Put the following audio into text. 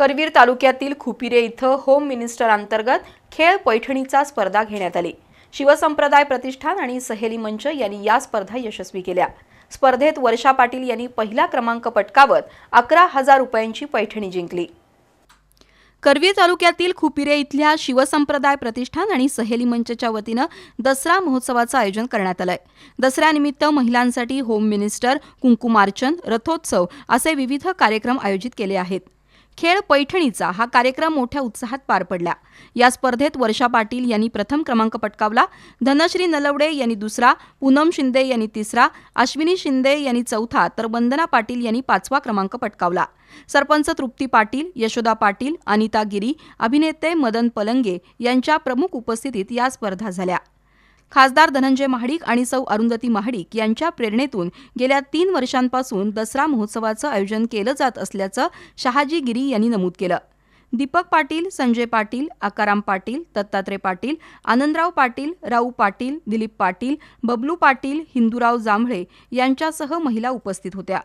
करवीर तालुक्यातील खुपिरे इथं home minister अंतर्गत खेळ पैठणीचा स्पर्धा घेण्यात आली. शिवसंप्रदाय प्रतिष्ठान आणि सहेली मंच यांनी या स्पर्धा यशस्वी केल्या. स्पर्धेत वर्षा पाटील यांनी पहिला क्रमांक पटकावत अकरा हजार रुपयांची पैठणी जिंकली. करवीर तालुक्यातील खुपिरे इथल्या शिवसंप्रदाय प्रतिष्ठान आणि सहेली मंचच्या वतीनं दसरा महोत्सवाचं आयोजन करण्यात आलंय. दसऱ्यानिमित्त महिलांसाठी होम मिनिस्टर कुंकुमार्चन रथोत्सव असे विविध कार्यक्रम आयोजित केले आहेत. खेळ पैठणीचा हा कार्यक्रम मोठ्या उत्साहात पार पडला. या स्पर्धेत वर्षा पाटील यांनी प्रथम क्रमांक पटकावला. धनश्री नलवडे यांनी दुसरा पूनम शिंदे यांनी तिसरा अश्विनी शिंदे यांनी चौथा तर वंदना पाटील यांनी पाचवा क्रमांक पटकावला. सरपंच तृप्ती पाटील यशोदा पाटील अनिता गिरी अभिनेते मदन पलंगे यांच्या प्रमुख उपस्थितीत या स्पर्धा झाल्या. खासदार धनंजय महाडिक आणि सौ अरुंधती महाडिक यांच्या प्रेरणेतून गेल्या तीन वर्षांपासून दसरा महोत्सवाचं आयोजन केलं जात असल्याचं शहाजी गिरी यांनी नमूद केलं. दीपक पाटील संजय पाटील आकाराम पाटील दत्तात्रय पाटील आनंदराव पाटील राऊ पाटील दिलीप पाटील बबलू पाटील हिंदूराव जांभळे यांच्यासह महिला उपस्थित होत्या.